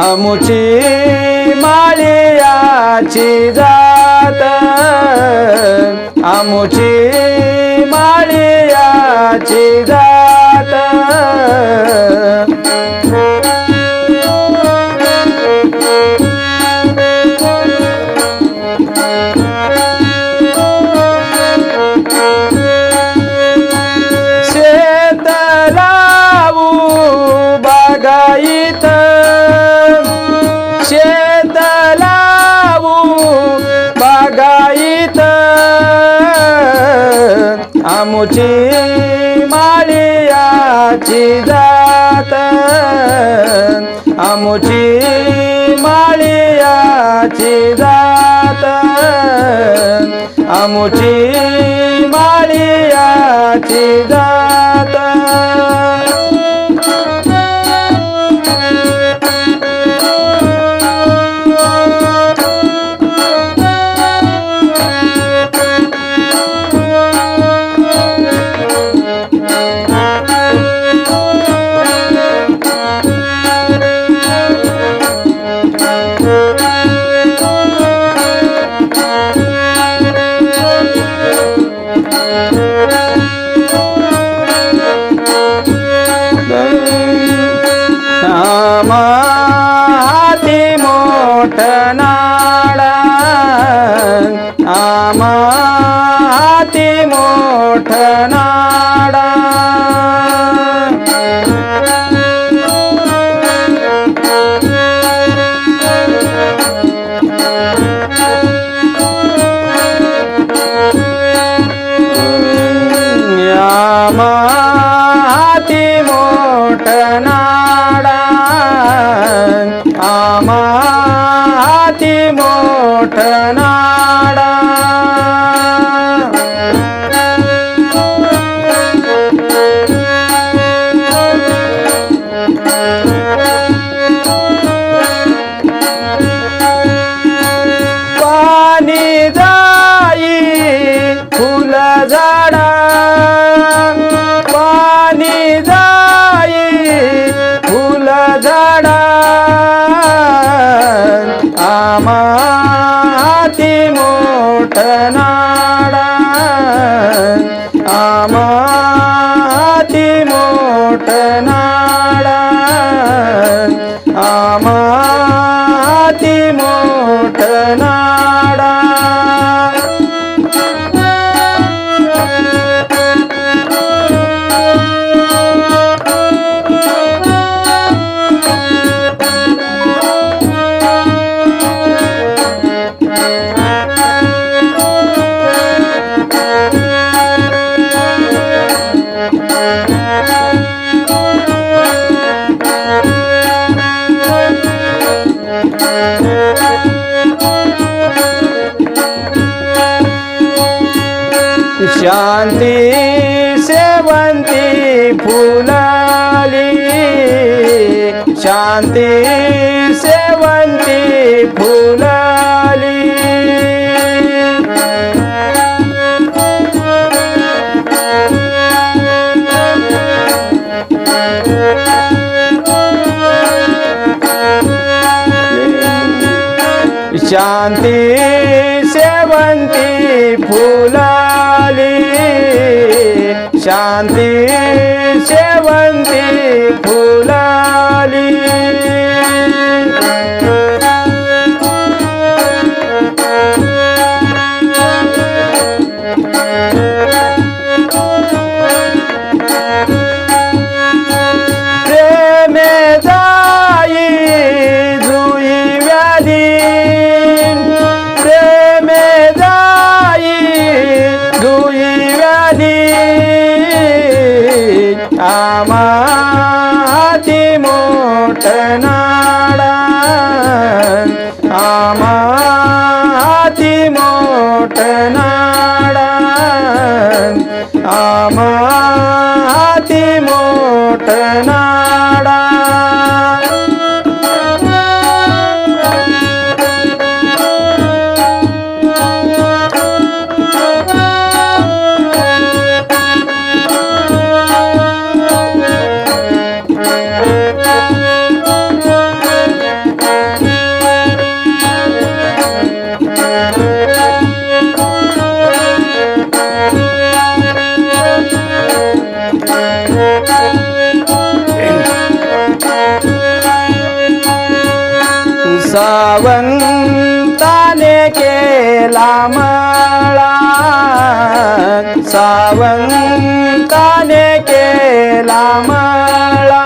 आमुची माळियाची जात. आमुची माळियाची जात. আমুচি মারিয়াছি দা शांती शेवंती फुलाली शांती আমার केला मळा सावंताने केला मळा.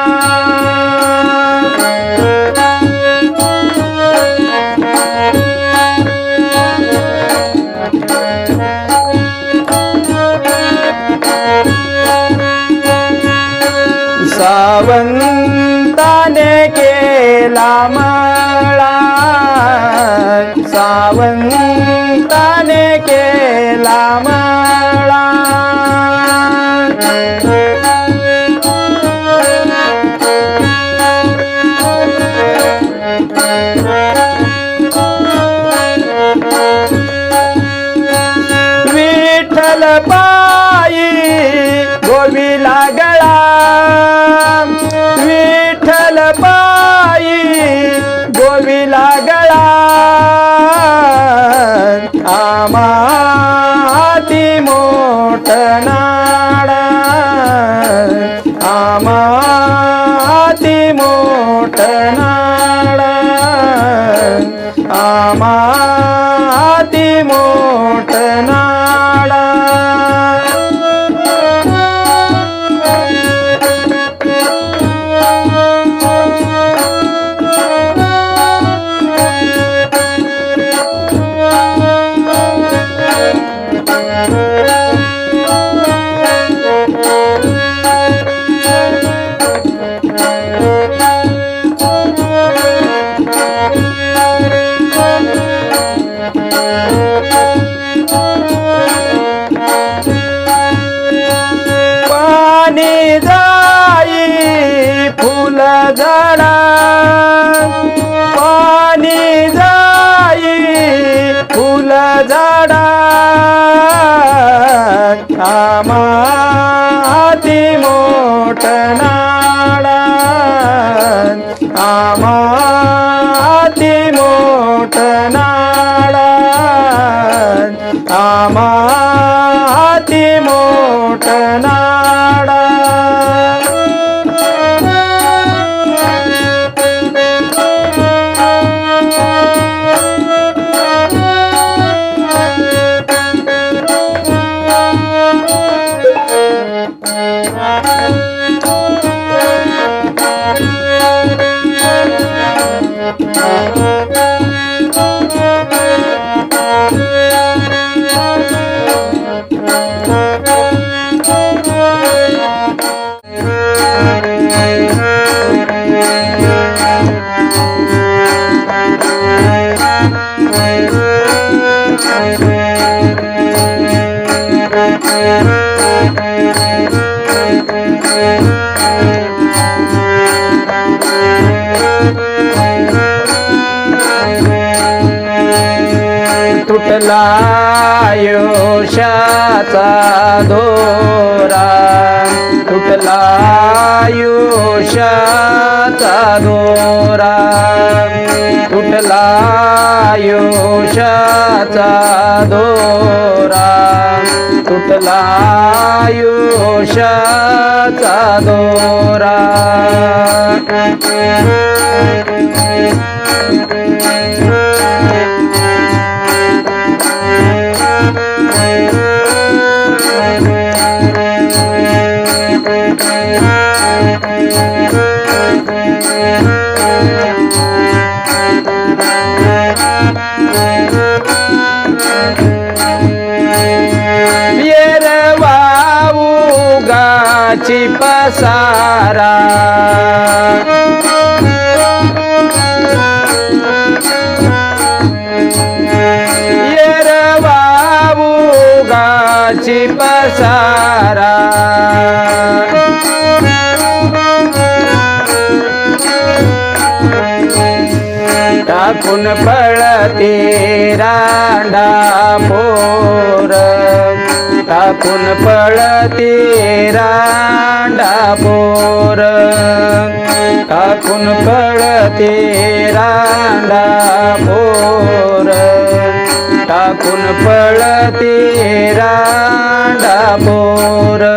सावंताने केला मळा. सावंत झाडा आमाती हाती मोठ नाडा आमाती हाती मोठ नाडा आमाती हाती मोठ ना Música आयुष्याचा दोरा तुटला आयुष्याचा दोरा तुटला आयुष्याचा दोरा तुटला आयुष्याचा दोरा पसारा येरवाऊ गाची पसारा. टाकून पळते रांडा पोर. टाकून पळते रांडा पोर. टाकून पळते रांडा पोर. टाकून पळते रांडा पोर.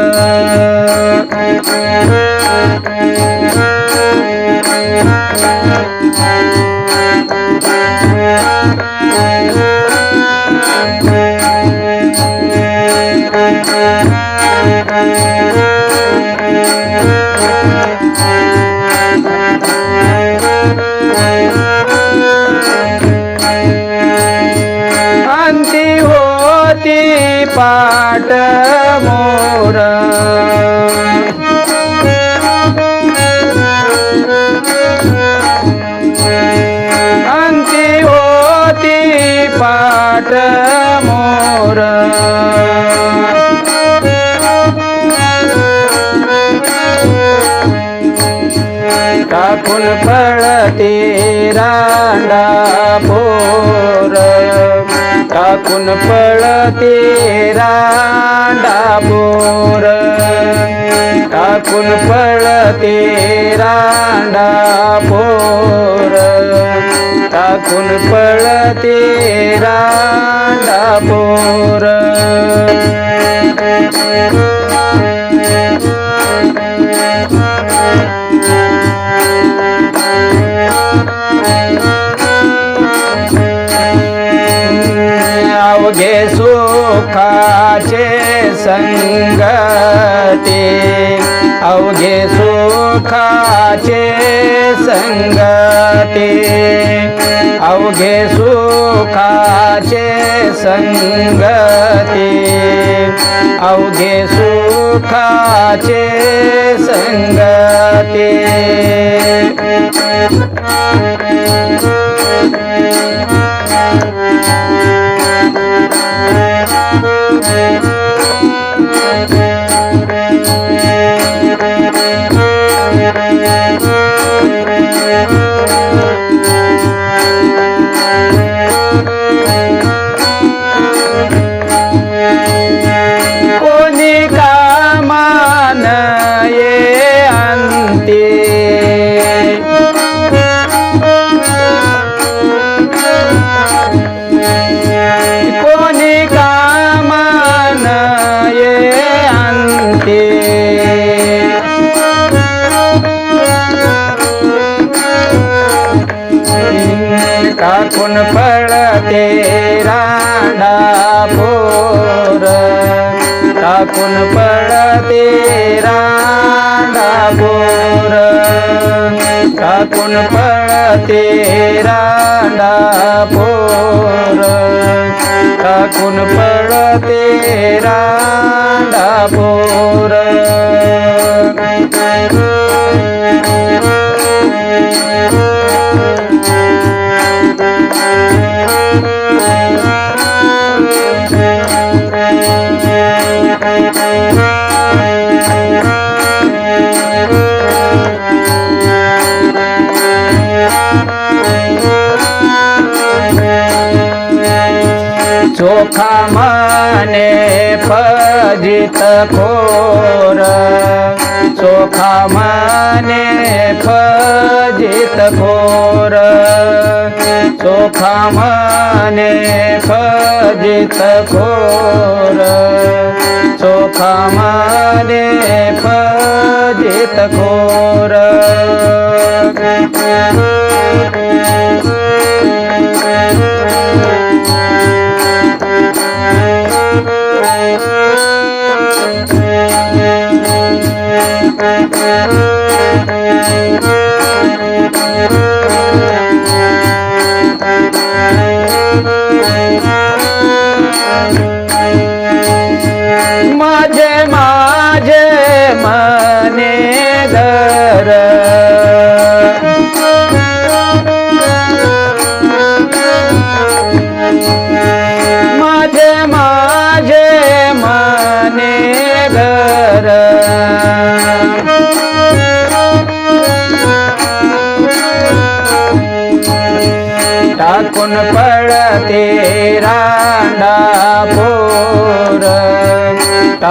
पाट मोर। अंती होती पाट मोर। टाकून पळते रांडा पोर। टाकून पळते रांडा पोर टाकून पळते रांडा पोर टाकून पळते रांडा पोर अवघे सुखाचे संगते. अवघे सुखाचे संगते. अवघे सुखाचे संगते. अवघे सुखाचे संगते. जित खोर चोखा मने फजित खोर चोखा मने फजित खोर चोखा मने फजित खोर.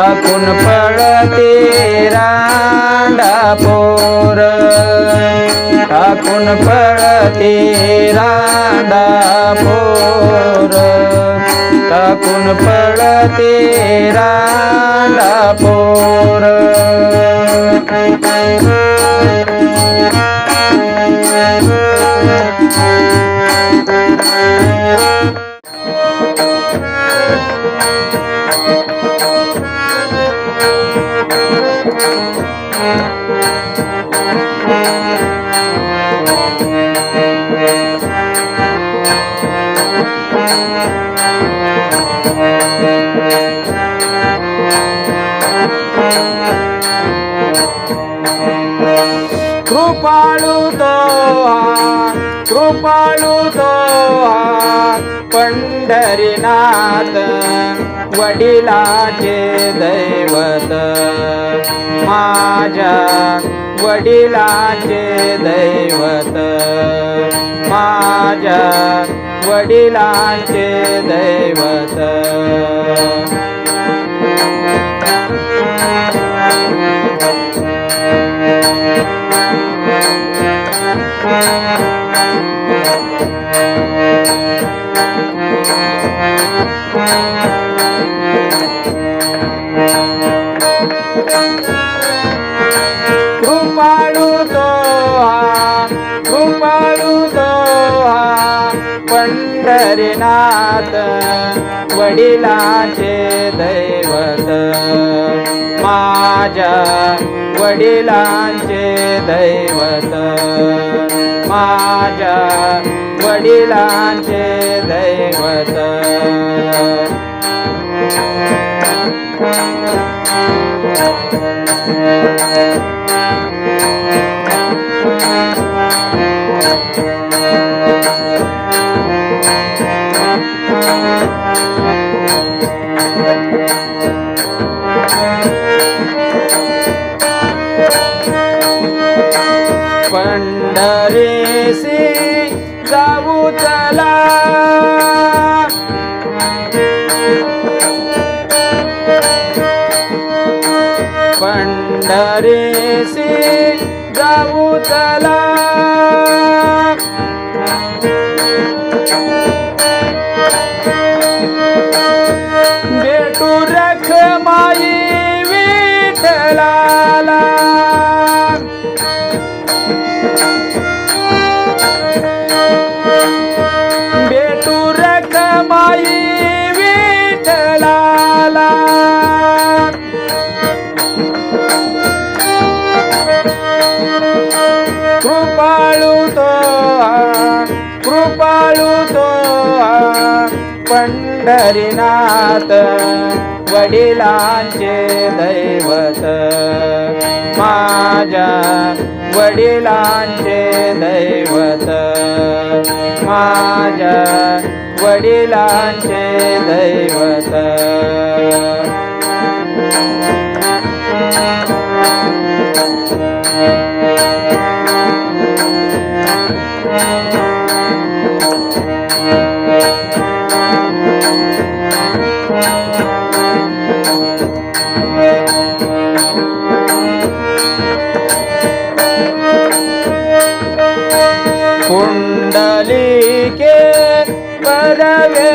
टाकून पडते रांडा पोर? टाकून पडते रांडा पोर? टाकून पडते रांडा पोर? वडिलाचे दैवत. माझ्या वडिलाचे दैवत. माझ्या वडिलाचे दैवत. कृपाळू तो कृपाळू तो पंढरीनाथ वडिलाचे दैवत. माझ्या वडिलांचे दैवत. माझ्या वडिलांचे दैवत. kal हरिनाथ वडिलांचे दैवत. माझ्या वडिलांचे दैवत. माझ्या वडिलांचे दैवत. कुंडलिके परवे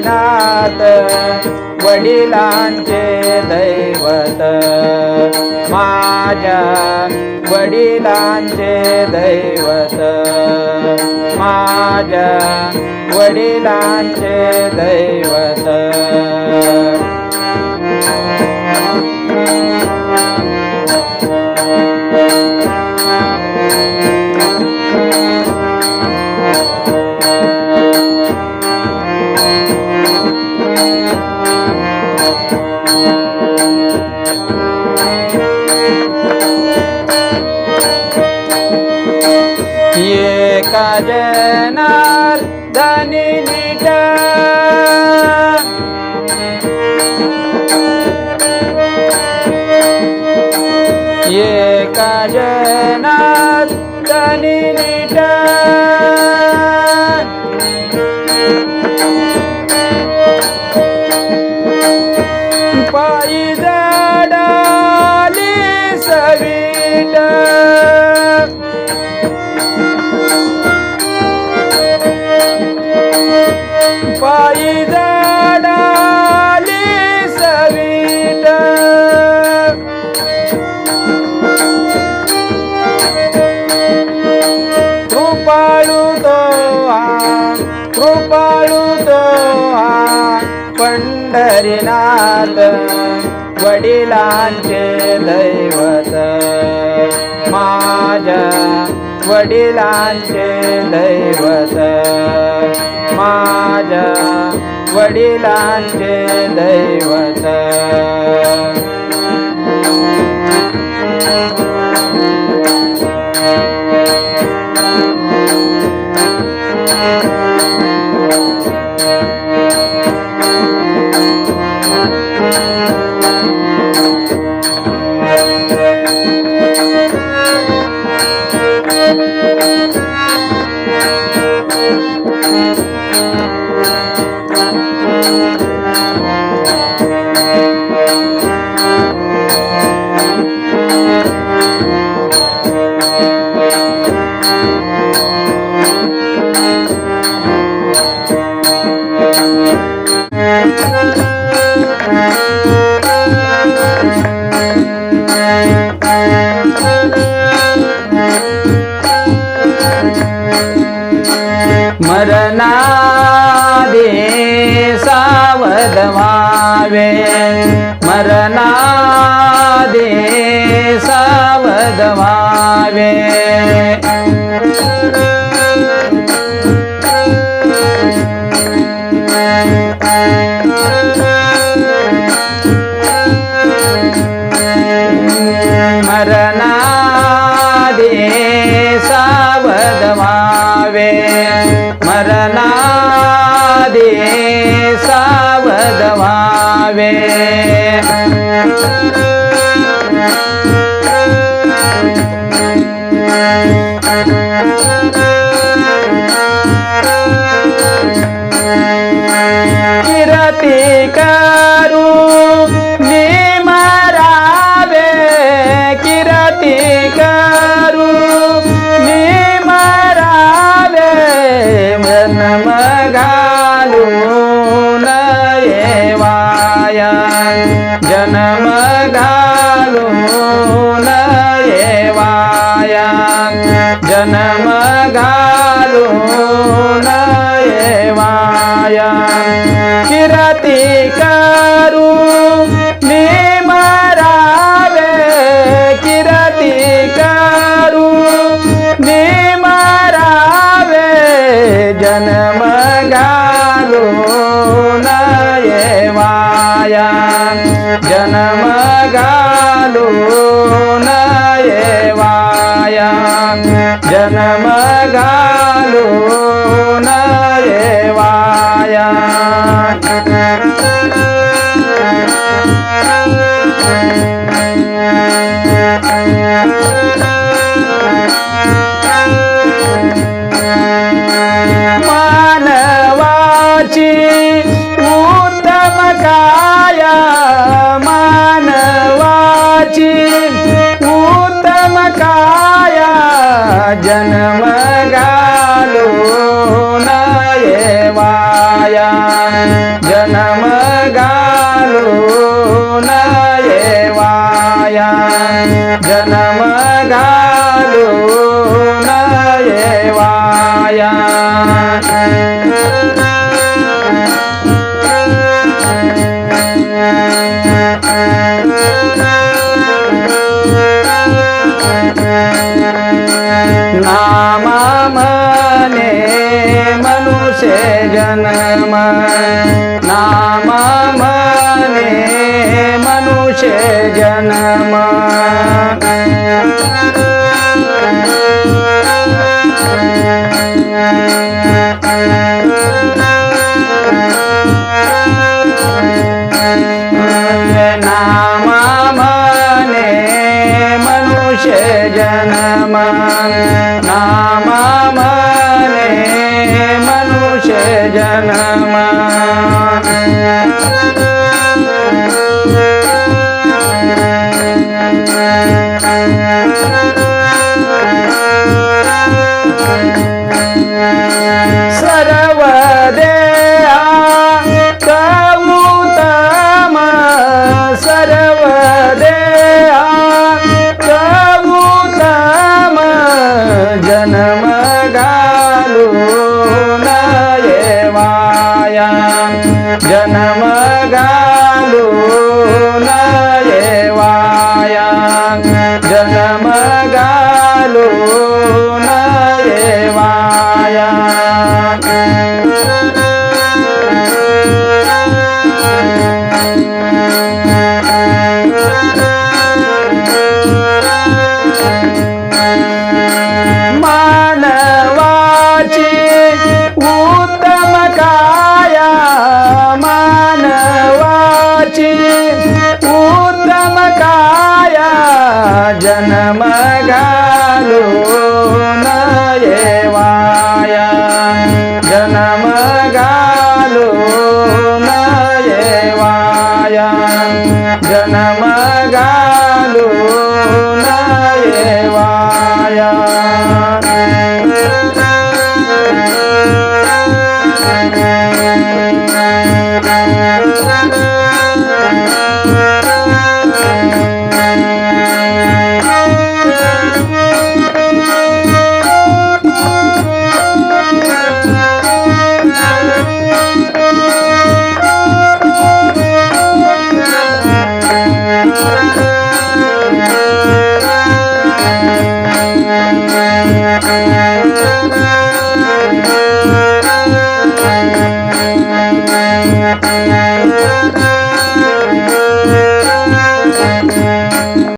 नाथ वडिलांचे दैवत. माझ्या वडिलांचे दैवत. माझ्या वडिलांचे दैवत. ಭಜನ घरात वडिलांचे दैवत. माझ्या वडिलांचे दैवत. माझ्या वडिलांचे दैवत. दे सावध व्हावे मरणा दे सावध व्हावे রে घालू न रेवाया नामा मने मनुष्य जन्म. नामा मने मनुष्य जन्म.